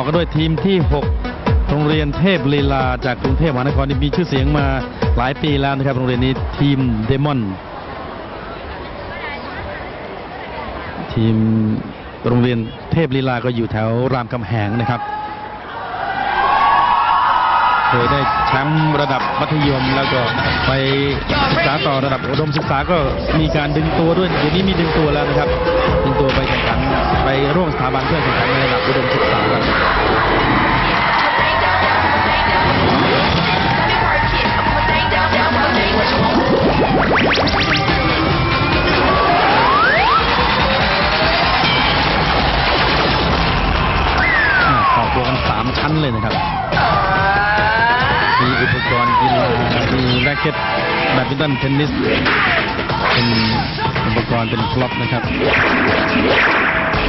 อกันด้วยทีมที่ 6 โรงเรียนเทพลีลาจากกรุงเทพมหานครที่มีชื่อเสียงมาหลายปีแล้วนะครับ โรงเรียนนี้ทีมเดมอนทีมโรงเรียนเทพลีลาก็อยู่แถวรามคำแหงนะครับเคยได้แชมป์ระดับมัธยมแล้วก็ไปศึกษาต่อระดับอุดมศึกษาก็มีการดึงตัวด้วยเดี๋ยวนี้มีดึงตัวแล้วนะครับ ถาบันเพื่อแข่งขันในระดับอุดมศึกษาครับต่อตัวกันสามชั้นเลยนะครับ มีอุปกรณ์กีฬามีแร็กเก็ตแบดมินตันเทนนิส เป็นอุปกรณ์เป็นครอปนะครับ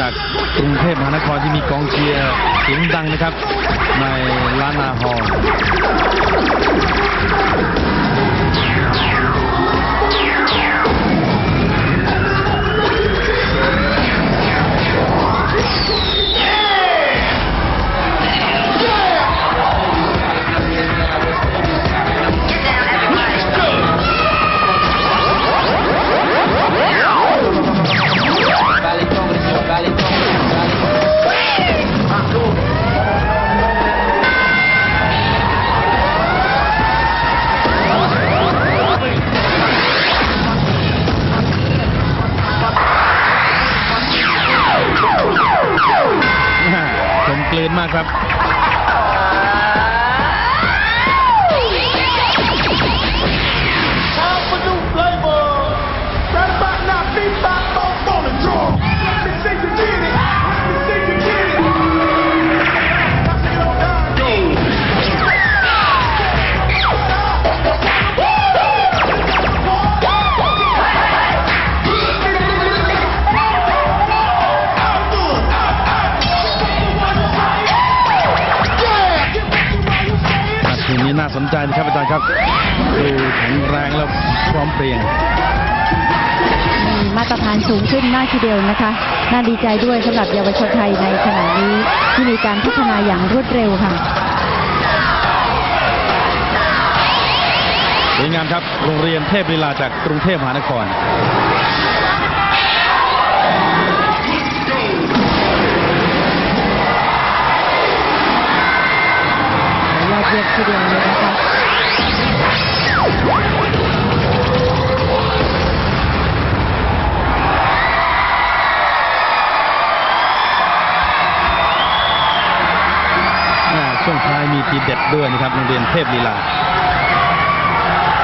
จากกรุงเทพมหานครที่มีกองเชียร์เสียงดังนะครับ ในล้านนาฮอล นมากครับ นี้น่าสนใจนะครับอาจารย์ครับดูแข็งแรงแล้วพร้อมเพรียงมีมาตรฐานสูงขึ้นมากทีเดียวนะคะ น่าดีใจด้วยสำหรับเยาวชนไทยในขณะนี้ที่มีการพัฒนาอย่างรวดเร็วค่ะสวยงามครับ โรงเรียนเทพลีลาจากกรุงเทพมหานคร เยอะทีเดียวเลยนะคะช่วงท้ายมีทีเด็ดด้วยนะครับโรงเรียนเทพลีลา